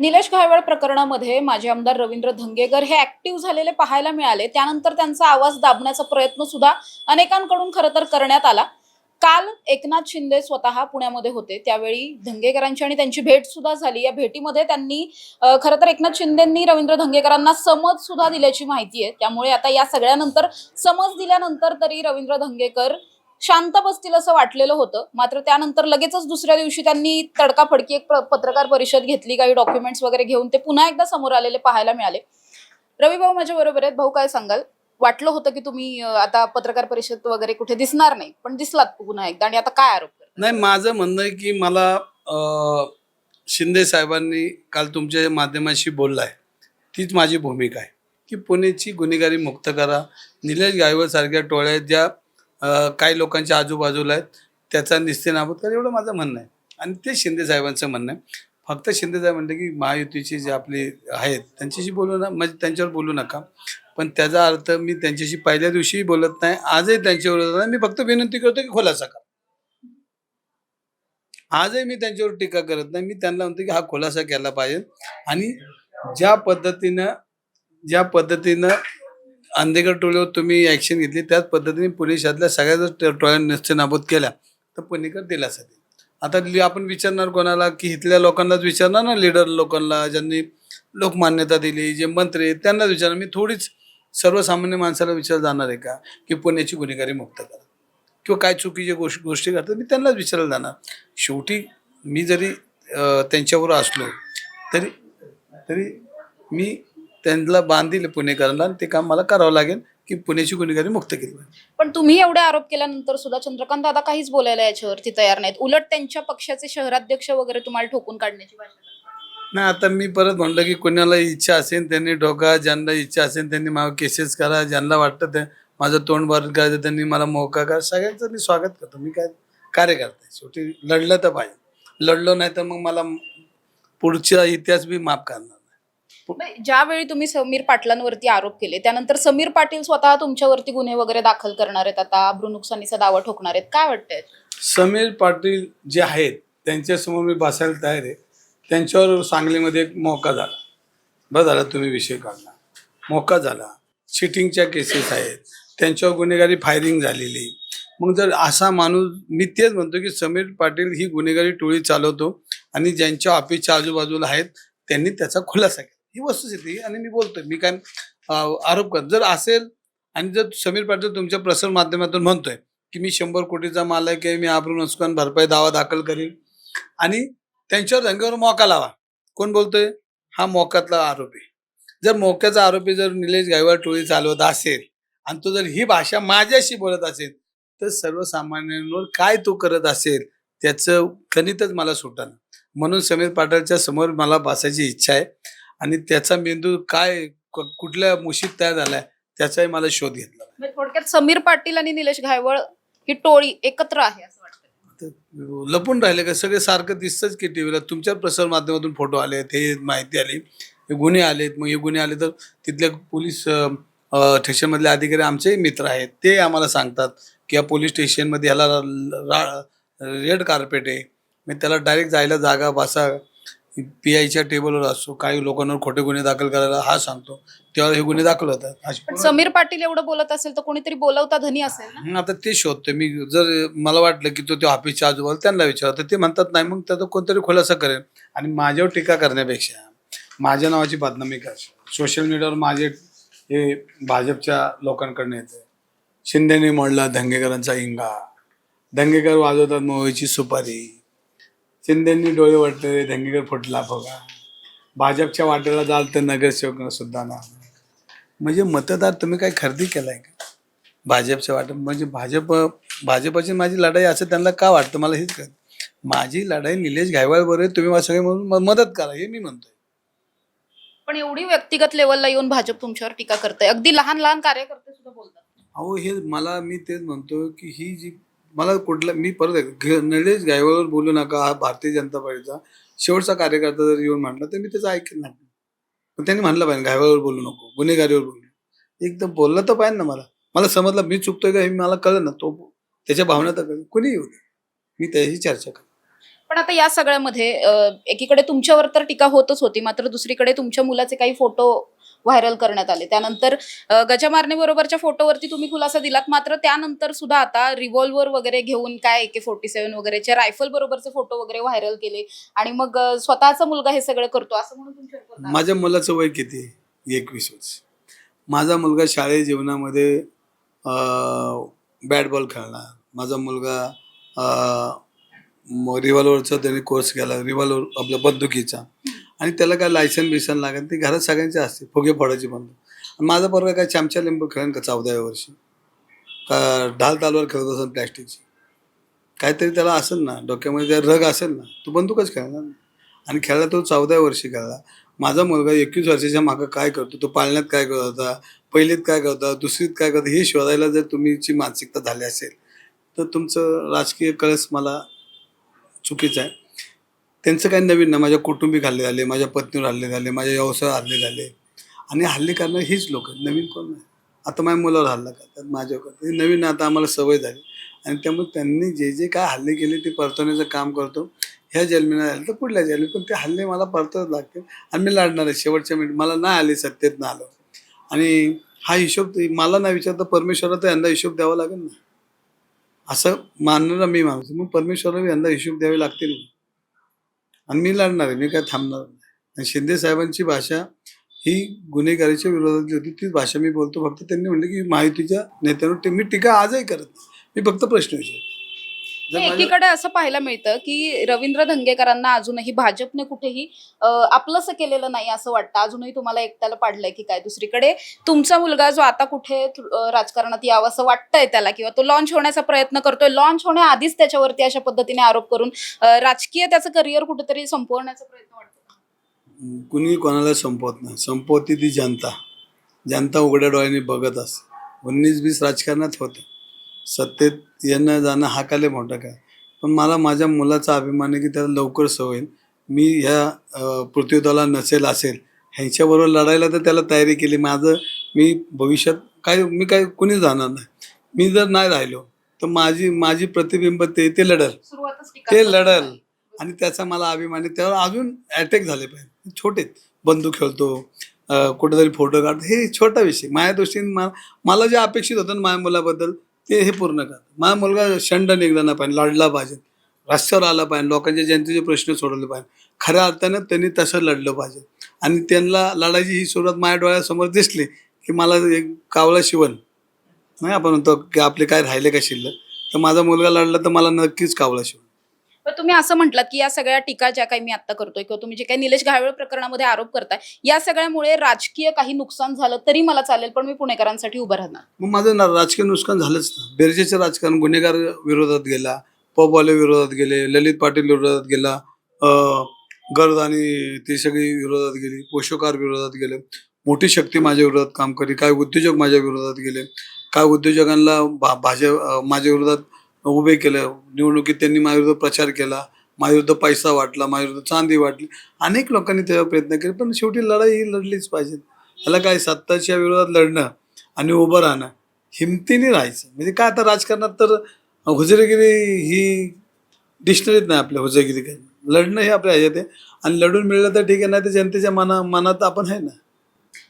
निलेश घायवळ प्रकरणामध्ये माजी आमदार रवींद्र धंगेकर हे ऍक्टिव्ह झालेले पाहायला मिळाले. त्यानंतर त्यांचा आवाज दाबण्याचा प्रयत्न सुद्धा अनेकांकडून खरं तर करण्यात आला. काल एकनाथ शिंदे स्वतः पुण्यामध्ये होते. त्यावेळी धंगेकरांची आणि त्यांची भेट सुद्धा झाली. या भेटीमध्ये त्यांनी खरं तर एकनाथ शिंदेंनी रवींद्र धंगेकरांना समज सुद्धा दिल्याची माहिती आहे. त्यामुळे आता या सगळ्यानंतर समज दिल्यानंतर तरी रवींद्र धंगेकर शांत बसतील असं वाटलेलं होतं. मात्र त्यानंतर लगेचच दुसऱ्या दिवशी त्यांनी तडकाफडकी एक पत्रकार परिषद घेतली काही डॉक्युमेंट्स वगैरे घेऊन ते पुन्हा एकदा समोर आलेले पाहायला मिळाले. रवी भाऊ माझ्या बरोबर आहेत. भाऊ काय सांगाल? वाटलं होतं की तुम्ही आता पत्रकार परिषद वगैरे कुठे दिसणार नाही पण दिसलात पुन्हा एकदा. आणि आता काय आरोप नाही माझं म्हणणं आहे की मला शिंदे साहेबांनी काल तुमच्या माध्यमाशी बोललाय. तीच माझी भूमिका आहे. की पुणेची गुन्हेगारी मुक्त करा. निलेश गायवर सारख्या टोळ्या ज्या काही लोकांच्या आजूबाजूला आहेत त्याचा निस्तेनाबूत करा एवढं माझं म्हणणं आहे. आणि ते शिंदे साहेबांचं म्हणणं आहे. फक्त शिंदे साहेब म्हणले की महायुतीचे जे आपले आहेत त्यांच्याशी बोलू ना म्हणजे त्यांच्यावर बोलू नका. पण त्याचा अर्थ मी त्यांच्याशी पहिल्या दिवशीही बोलत नाही आजही त्यांच्यावर मी फक्त विनंती करतो की खुलासा करा. आजही मी त्यांच्यावर टीका करत नाही. मी त्यांना म्हणतो की हा खुलासा केला पाहिजे. आणि ज्या पद्धतीनं ज्या पद्धतीनं अंधेकर टोळीवर तुम्ही ॲक्शन घेतली. त्याच पद्धतीने पोलिसातल्या सगळ्या जर टोळ्या नसते नाबूद केल्या. तर पुणेकर दिलासाठी आता लि- आपण विचारणार कोणाला की इथल्या लोकांनाच विचारणार ना? लिडर लोकांना ज्यांनी लोकमान्यता दिली जे मंत्री आहेत त्यांनाच विचारणार. मी थोडीच सर्वसामान्य माणसाला विचार जाणार आहे का? की पुण्याची गुन्हेगारी मुक्त करा. किंवा काय चुकीच्या गोष्टी गोष्टी करतात मी त्यांनाच विचारायला जाणार. शेवटी मी जरी त्यांच्यावर असलो तरी तरी मी त्यांना बांधील पुणेकरांना आणि ते काम मला करावं लागेल की पुण्याची गुन्हेगारी मुक्त केली पाहिजे. पण तुम्ही एवढे आरोप केल्यानंतर सुद्धा चंद्रकांत दादा काहीच बोलायला याच्यावरती तयार नाहीत. उलट त्यांच्या पक्षाचे शहराध्यक्ष वगैरे तुम्हाला ठोकून काढण्याची भाषा. नाही आता मी परत म्हणलं की कोणाला इच्छा असेल त्यांनी डोका ज्यांना इच्छा असेल त्यांनी माझं केसेस करा ज्यांना वाटतं ते माझं तोंड भरत करायचं त्यांनी मला मोका करा. सगळ्यांचं मी स्वागत करतो. मी काय कार्यकर्ता आहे. शेवटी लढलं तर पाहिजे. लढलो नाही तर मग मला पुढचा इतिहास बी माफ करणार. ज्यावेळी तुम्ही समीर पाटलांवरती आरोप केले त्यानंतर समीर पाटील स्वतः तुमच्यावरती गुन्हे वगैरे दाखल करणार आहेत आता अब्रू नुकसानीचा दावा ठोकणार आहेत. काय वाटतंय? समीर पाटील जे आहेत त्यांच्यासमोर मी बसायला तयार आहे. त्यांच्यावर सांगलीमध्ये एक मोका झाला. बरं झाला तुम्ही विषय काढला. मोका झाला. चिटिंगच्या केसेस आहेत. त्यांच्यावर गुन्हेगारी फायरिंग झालेली. मग जर असा माणूस मी तेच म्हणतो की समीर पाटील ही गुन्हेगारी टोळी चालवतो आणि ज्यांच्या ऑफिसच्या आजूबाजूला आहेत त्यांनी त्याचा खुलासा केला. ही वस्तुस्थिती आणि मी बोलतोय मी काय आरोप कर जर असेल आणि जर समीर पाटील तुमच्या प्रसार माध्यमातून म्हणतोय की मी शंभर कोटीचा मालक आहे मी आबरू नुकसान भरपाई दावा दाखल करीन आणि त्यांच्यावर रंगावर मोका लावा. कोण बोलतोय? हा मोक्यातला आरोपी जर मोक्याचा आरोपी जर निलेश गायवाड टोळी चालवत असेल आणि तो जर ही भाषा माझ्याशी बोलत असेल तर सर्वसामान्यांवर काय तो करत असेल त्याचं गणितच मला सुटणार म्हणून समीर पाटलच्या समोर मला बसायची इच्छा आहे. आणि त्याचा मेंदू काय क- कुठल्या मुशीत तयार झालाय त्याचाही मला शोध घेतला. म्हणजे थोडक्यात समीर पाटील आणि निलेश घायवळ ही टोळी एकत्र आहे असं वाटतं तर लपून राहिले का? सगळे सारखं दिसतंच की टी व्हीला तुमच्या प्रसार माध्यमातून फोटो आले हे माहिती आली. हे गुन्हे आलेत मग हे गुन्हे आले तर तिथले पोलीस अं, अं, स्टेशनमधले अधिकारी आमचेही मित्र आहेत. ते आम्हाला सांगतात की या पोलीस स्टेशनमध्ये याला रेड कार्पेट आहे. मग त्याला डायरेक्ट जायला जागा बसा. पी आयच्या टेबलवर असतो काही लोकांवर खोटे गुन्हे दाखल करायला हा सांगतो. तेव्हा हे गुन्हे दाखल होतात. अशी पण समीर पाटील एवढं बोलत असेल तर कोणीतरी बोलवता धनी असेल ना? हं, आता ते शोधतोय. मी जर मला वाटलं की तो त्या ऑफिसच्या आजूबाजूला त्यांना विचारतो ते म्हणतात नाही मग त्याचा कोणतरी खुलासा करेल आणि माझ्यावर टीका करण्यापेक्षा माझ्या नावाची बदनामी कर. सोशल मीडियावर माझे हे भाजपच्या लोकांकडनं येते शिंदेने मोडला धंगेकरांचा इंगा. धंगेकर वाजवतात मोहची सुपारी. शिंदेनी डोळे वाटले धंगेकर फुटला बघा भाजपच्या वाटेला जाल तर नगरसेवक सुद्धा ना. म्हणजे मतदार तुम्ही काय खरेदी केलाय का? भाजपच्या वाटत म्हणजे भाजप भाजपची माझी लढाई असं त्यांना का वाटतं? मला हेच कळत माझी लढाई निलेश घायवाळ बरोबर आहे, तुम्ही मला सगळे म्हणून मदत करा हे मी म्हणतोय. पण एवढी व्यक्तिगत लेवलला येऊन भाजप तुमच्यावर टीका करते अगदी लहान लहान कार्यकर्ते सुद्धा बोलतात. अहो हे मला मी तेच म्हणतो की ही जी मला कुठलं मी परत नरेश गायवळवर बोलू नका हा भारतीय जनता पार्टीचा शेवटचा कार्यकर्ता जर येऊन म्हटला तर मी त्याचं ऐकेन नाही. पण त्यांनी म्हणलं पाहिजे गायवळवर बोलू नको गुन्हेगारीवर बोलू एकदम बोललं तर पाहिजे ना मला. मला समजलं मी चुकतोय का हे मला कळलं ना तो त्याच्या भावना तर कळलं कुणी येऊ मी त्याची चर्चा कर पण आता या सगळ्यामध्ये एकीकडे तुमच्यावर तर टीका होतच होती मात्र दुसरीकडे तुमच्या मुलाचे काही फोटो व्हायरल करण्यात आले. त्यानंतर अ, गजा मारणेबरोबरच्या फोटोवरती तुम्ही खुलासा दिलात. मात्र त्यानंतर सुद्धा आता रिव्हॉल्वर वगैरे घेऊन काय एके फोर्टी सेव्हन वगैरेचे रायफल बरोबरचे फोटो वगैरे व्हायरल केले. आणि मग स्वतःचा मुलगा हे सगळं करतो. असं म्हणून माझ्या मुलाचं वय किती? एकवीस वर्ष माझा मुलगा शाळेत जीवनामध्ये बॅट बॉल खेळणार. माझा मुलगा रिव्हॉल्वरचा त्याने कोर्स केला. रिव्हॉल्वर आपल्या बंदुकीचा. आणि त्याला काय लायसन बिसन लागेल ते घरात सगळ्यांचे असते फुगे फोडायची बंद आणि माझा पोरगा काय चमचा लिंबू खेळेन का चौदाव्या वर्षी? का ढाल तालवार खेळत असेल प्लॅस्टिकची? काहीतरी त्याला असेल ना डोक्यामध्ये त्या रग असेल ना तो बंदूकच खेळणार आणि खेळला तो चौदाव्या वर्षी खेळला. माझा मुलगा एकवीस वर्षाच्या मागं काय करतो तो पाळण्यात काय करत होता पहिलीत काय करत होता दुसरीत काय करतो हे शोधायला जर तुमची मानसिकता झाली असेल तर तुमचं राजकीय कळस मला चुकीचं आहे. त्यांचं काही नवीन ना माझ्या कुटुंबिक हल्ले झाले माझ्या पत्नीवर हल्ले झाले माझ्या व्यवसायावर हल्ले झाले. आणि हल्ले करणारे हीच लोक नवीन कोण नाही. आता माझ्या मुलावर हल्ला करतात माझ्यावर करतात. हे नवीन आता आम्हाला सवय झाली. आणि त्यामुळे त्यांनी जे जे काय हल्ले केले ते परतवण्याचं काम करतो. ह्या जन्मीला झालं तर पुढल्या जन्मी पण ते हल्ले मला परतच लागतील. आणि मी लढणार आहे. शेवटच्या मिनिट मला नाही आले सत्तेत ना आलो. आणि हा हिशोब ते- मला नाही विचारता परमेश्वराचा यंदा हिशोब द्यावा लागेल ना? असं मानणारा मी माणूस मग परमेश्वराला यंदा हिशोब द्यावे लागतील ना? आणि मी लढणार आहे मी काय थांबणार नाही. आणि शिंदे साहेबांची भाषा ही गुन्हेगारीच्या विरोधातली होती तीच भाषा मी बोलतो. फक्त त्यांनी म्हणलं की महायुतीच्या नेत्यांवर मी टीका आजही करत मी फक्त प्रश्न विचारतो. एकीकडे असं पाहायला मिळतं की रवींद्र धंगेकरांना अजूनही भाजपने कुठेही आपलंसं केलेलं नाही असं वाटतं. अजूनही तुम्हाला एकट्याला पाडलंय की काय दुसरीकडे? तुमचा मुलगा जो आता कुठे राजकारणात यावं असं वाटतंय त्याला किंवा तो लॉन्च होण्याचा प्रयत्न करतोय लॉन्च होण्याआधीच त्याच्यावरती अशा पद्धतीने आरोप करून राजकीय त्याचं करिअर कुठेतरी संपवण्याचा प्रयत्न वाटतो? कुणी कोणाला संपवत नाही. संपवती ती जनता. जनता उघड्या डोळ्यांनी बघत असते. उन्नीस बीस राजकारणात होतं. सत्तेत येणं जाणं हा काले मोठं काय. पण मला माझ्या मुलाचा अभिमान आहे की त्याला लवकर सवय. मी ह्या पृथ्वीतला नसेल असेल ह्यांच्याबरोबर लढायला तर त्याला तयारी केली. माझं मी भविष्यात काय मी काय कुणी जाणार नाही. मी जर नाही राहिलो तर माझी माझी प्रतिबिंब ते ते लढल. ते लढल. आणि त्याचा मला अभिमान आहे. त्यावर अजून अटॅक झाले पाहिजे छोटे बंदूक खेळतो कुठेतरी फोटो काढतो. हे छोटा विषय. माझ्या दृष्टीने मला मला जे अपेक्षित होतं ना माझ्या मुलाबद्दल ते हे पूर्ण कर. माझा मुलगा शंड निघला नाही पाहिजे लढला पाहिजे. रस्त्यावर आला पाहिजे लोकांच्या जनतेचे प्रश्न सोडवले पाहिजे. खऱ्या अर्थानं त्यांनी तसं लढलं पाहिजे. आणि त्यांना लढायची ही सुरुवात माझ्या डोळ्यासमोर दिसली की मला एक कावळा शिवण. नाही आपण म्हणतो की आपले काय राहिले का शिल्लक? तर माझा मुलगा लढला तर मला नक्कीच कावळा शिवण. पण तुम्ही असं म्हटलात की या सगळ्या टीका ज्या काही मी आता करतोय किंवा तुम्ही जे काही निलेश घावेळ प्रकरणामध्ये आरोप करताय या सगळ्यामुळे राजकीय काही नुकसान झालं तरी मला चालेल पण मी पुणेकरांसाठी उभं राहणार. मग माझं ना राजकीय नुकसान झालंच ना. बेरजेचं राजकारण गुन्हेगार विरोधात गेला पबवाले विरोधात गेले ललित पाटील विरोधात गेला गर्द आणि ती सगळी विरोधात गेली पोषकार विरोधात गेले मोठी शक्ती माझ्या विरोधात काम करी काय उद्योजक माझ्या विरोधात गेले काय उद्योजकांना भा भाज्या माझ्या विरोधात उभे केलं. निवडणुकीत त्यांनी माझ्याविरुद्ध प्रचार केला. माझ्याविरुद्ध पैसा वाटला माझ्याविरुद्ध चांदी वाटली. अनेक लोकांनी त्यावर प्रयत्न केले पण शेवटी लढाई ही लढलीच पाहिजे. ह्याला काय सत्ताच्या विरोधात लढणं आणि उभं राहणं हिमतीने राहायचं. म्हणजे काय आता राजकारणात तर हुजरेगिरी ही डिक्शनरीत नाही आपल्या हुजरेगिरी काही. लढणं हे आपल्या ह्याच्यात आहे. आणि लढून मिळलं तर ठीक आहे नाही तर जनतेच्या मना मनात आपण आहे ना.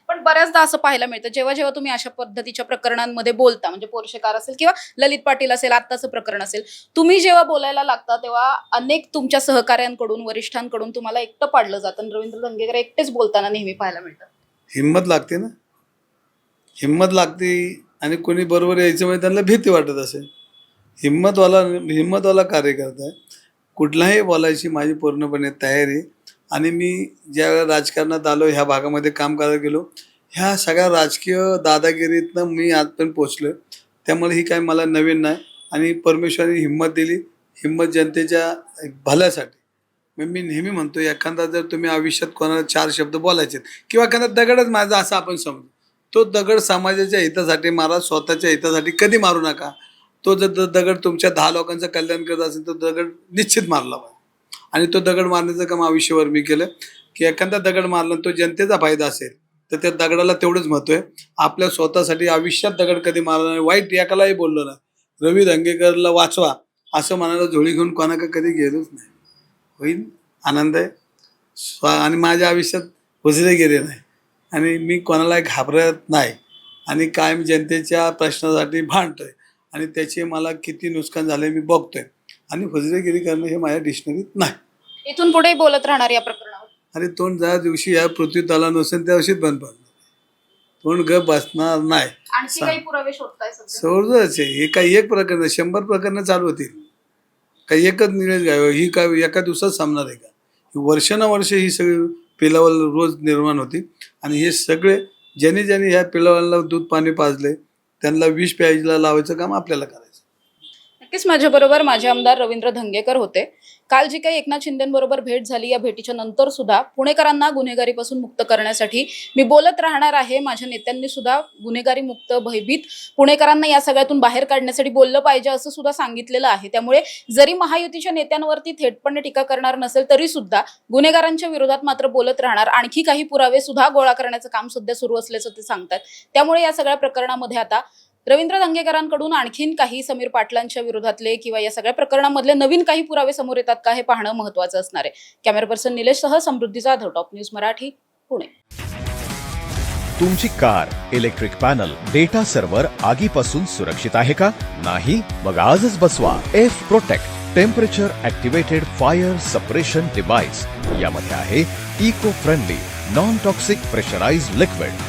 पण बऱ्याचदा असं पाहायला मिळतं. जेव्हा जेव्हा तुम्ही अशा पद्धतीच्या प्रकरणांमध्ये बोलता म्हणजे पोर्शेकार असेल किंवा ललित पाटील असेल आत्ताचं प्रकरण असेल तुम्ही जेव्हा बोलायला लागता तेव्हा अनेक तुमच्या सहकाऱ्यांकडून वरिष्ठांकडून तुम्हाला एकटं पाडलं जातं. रवींद्र दंगेकर एकटेच बोलताना नेहमी पाहायला मिळतं. हिंमत लागते ना? हिंमत लागते आणि कोणी बरोबर यायचं म्हणजे त्यांना भीती वाटत असेल. हिंमतवाला हिंमतवाला कार्यकर्ता आहे कुठलाही बोलायची माझी पूर्णपणे तयारी आणि मी ज्या वेळेला राजकारणात आलो ह्या भागामध्ये काम करायला गेलो ह्या सगळ्या राजकीय दादागिरीतनं मी आजपर्यंत पोचलो त्यामुळे ही काय मला नवीन नाही आणि परमेश्वराने हिंमत दिली हिंमत जनतेच्या भल्यासाठी. मग मी नेहमी म्हणतो एखादा जर तुम्ही आयुष्यात कोणाला चार शब्द बोलायचे किंवा एखादा दगडच माझा असं आपण समजू. तो दगड समाजाच्या हितासाठी मारा स्वतःच्या हितासाठी कधी मारू नका. तो जर द- दगड तुमच्या दहा लोकांचं कल्याण करत असेल तर दगड निश्चित मारला पाहिजे. आणि तो दगड मारण्याचं काम आयुष्यभर मी केलं की एखादा दगड मारला तो जनतेचा फायदा असेल तर त्या दगडाला तेवढंच महत्त्व आहे. आपल्या स्वतःसाठी आयुष्यात दगड कधी मारला नाही वाईट एकालाही बोललो नाही रवी धंगेकरला वाचवा असं मनाला झोळी घेऊन कोणाकडे कधी गेलोच नाही. होईल आनंद आहे. स्व आणि माझ्या आयुष्यात हुजरे गेले नाही. आणि मी कोणाला घाबरत नाही. आणि कायम जनतेच्या प्रश्नासाठी भांडतोय. आणि त्याचे मला किती नुकसान झाले मी बघतोय. आणि हुजरेगिरी करणं हे माझ्या डिक्शनरीत नाही. इथून पुढे बोलत राहणार या प्रकरणावर. आणि तोंड ज्या दिवशी या पृथ्वी तला नसेल त्या दिवशीच बंद पडणार. तोंड गप बसणार नाही. आणखी काही पुरावे शोधताय सध्या? सहजच आहे. हे काही एक प्रकरण शंभर प्रकरणं चालू होतील. काही एकच निलेश गाय ही काय एका दिवसात संपणार आहे का? ही वर्षानुवर्ष ही सगळी पिलावल रोज निर्माण होती. आणि हे सगळे ज्याने ज्याने ह्या पिलावाला दूध पाणी पाजले त्यांना विष प्यायला लावायचं काम आपल्याला करायचं. नक्कीच माझ्या बरोबर माझे आमदार रवींद्र धंगेकर होते. काल जी काही एकनाथ शिंदेबरोबर भेट झाली या भेटीच्या नंतर सुद्धा पुणेकरांना गुन्हेगारीपासून मुक्त करण्यासाठी मी बोलत राहणार आहे. माझ्या नेत्यांनी सुद्धा गुन्हेगारी मुक्त भयभीत पुणेकरांना या सगळ्यातून बाहेर काढण्यासाठी बोललं पाहिजे असं सुद्धा सांगितलेलं आहे. त्यामुळे जरी महायुतीच्या नेत्यांवरती थेटपणे टीका करणार नसेल तरी सुद्धा गुन्हेगारांच्या विरोधात मात्र बोलत राहणार. आणखी काही पुरावे सुद्धा गोळा करण्याचं काम सध्या सुरू असल्याचं ते सांगतात. त्यामुळे या सगळ्या प्रकरणामध्ये आता रवींद्र दंगेकरांकडून आणखीन काही समीर पाटलांच्या विरोधातले किंवा या सगळ्या प्रकरणामधले नवीन काही पुरावे समोर येतात का हे पाहणं महत्वाचं असणार आहे. कॅमेरा पर्सन निलेशसह समृद्धी जाधव टॉप न्यूज मराठी पुणे. तुमची car electric panel data server आगीपासून सुरक्षित आहे का? नाही? मग आजच बसवा. F protect temperature activated fire suppression device. यामध्ये आहे eco friendly non toxic pressurise liquid.